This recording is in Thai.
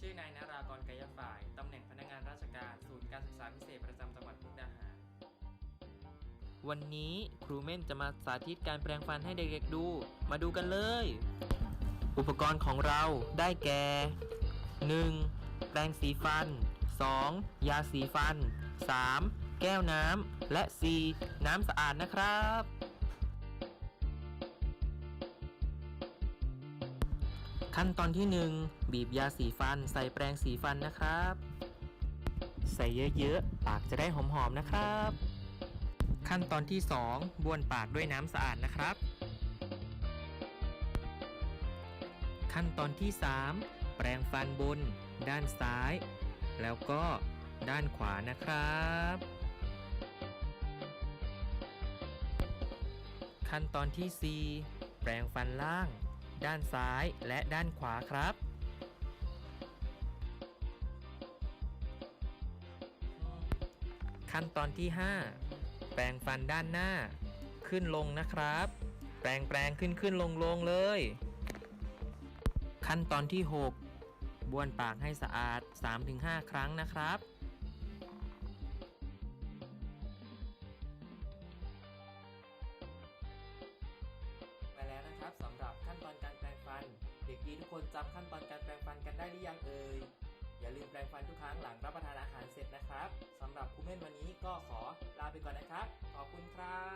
ชื่อนายนารากรกายฝ่าย ตำแหน่งพนักงานราชการ ศูนย์การศึกษาพิเศษประจำจังหวัดมุกดาหาร วันนี้ครูเม่นจะมาสาธิตการแปรงฟันให้เด็กๆดู มาดูกันเลย อุปกรณ์ของเราได้แก่ 1. แปรงสีฟัน 2. ยาสีฟัน 3. แก้วน้ำ และ 4. น้ำสะอาดนะครับ ขั้นตอนที่ 1 บีบยาสีฟันใส่แปรงสีฟันนะครับ ใส่เยอะๆ ปากจะได้หอมๆนะครับ ขั้นตอนที่ 2บ้วนปากด้วยน้ำสะอาดนะครับ ขั้นตอนที่ 3 แปรงฟันบน ด้านซ้าย แล้วก็ด้านขวานะครับ ขั้นตอนที่ 4 แปรงฟันล่าง ด้านซ้ายและด้านขวาครับ ขั้นตอนที่ 5 แปรงฟันด้านหน้า ขึ้นลงนะครับ แปรงแปรงขึ้นขึ้นลงลงเลย ขั้นตอนที่ 6 บ้วนปากให้สะอาด 3-5 ครั้งนะครับ ครับสำหรับขั้นตอนการแปรงฟัน เด็กดีทุกคนจำขั้นตอนการแปรงฟันกันได้หรือยังเอ่ยอย่าลืมแปรงฟันทุกครั้งหลังรับประทานอาหารเสร็จนะครับสำหรับครูเม่นวันนี้ก็ขอลาไปก่อนนะครับ ขอบคุณครับ